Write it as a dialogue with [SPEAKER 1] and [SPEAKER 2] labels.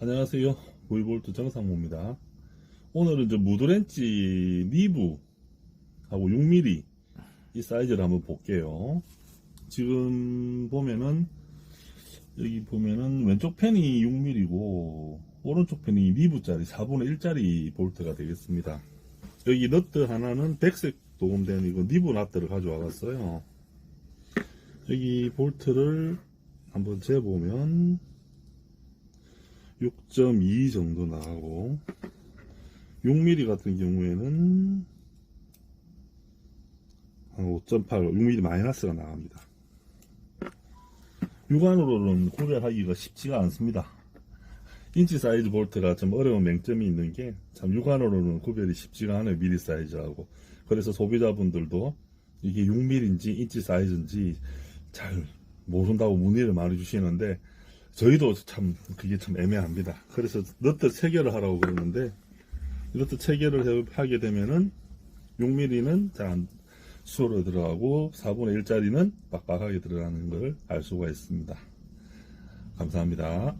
[SPEAKER 1] 안녕하세요. 9볼트 정상모입니다. 오늘은 이제 무드렌치 니브하고 6mm 이 사이즈를 한번 볼게요. 지금 보면은 여기 보면은 왼쪽 펜이 6mm고 오른쪽 펜이 니브짜리 4분의 1짜리 볼트가 되겠습니다. 여기 너트 하나는 백색 도금된 이거 니브 나트를 가져와 갔어요. 여기 볼트를 한번 재보면 6.2 정도 나가고 6mm 같은 경우에는 한 5.8, 6mm 마이너스가 나갑니다. 육안으로는 구별하기가 쉽지가 않습니다. 인치 사이즈 볼트가 좀 어려운 맹점이 있는 게 참 육안으로는 구별이 쉽지가 않아요. 미리 사이즈하고. 그래서 소비자분들도 이게 6mm인지 인치 사이즈인지 잘 모른다고 문의를 많이 주시는데 저희도 참 그게 참 애매합니다. 그래서 너트 체결을 하라고 그러는데 너트 체결을 해- 하게 되면은 6mm는 잘 수로 들어가고 4분의 1짜리는 빡빡하게 들어가는 걸 알 수가 있습니다. 감사합니다.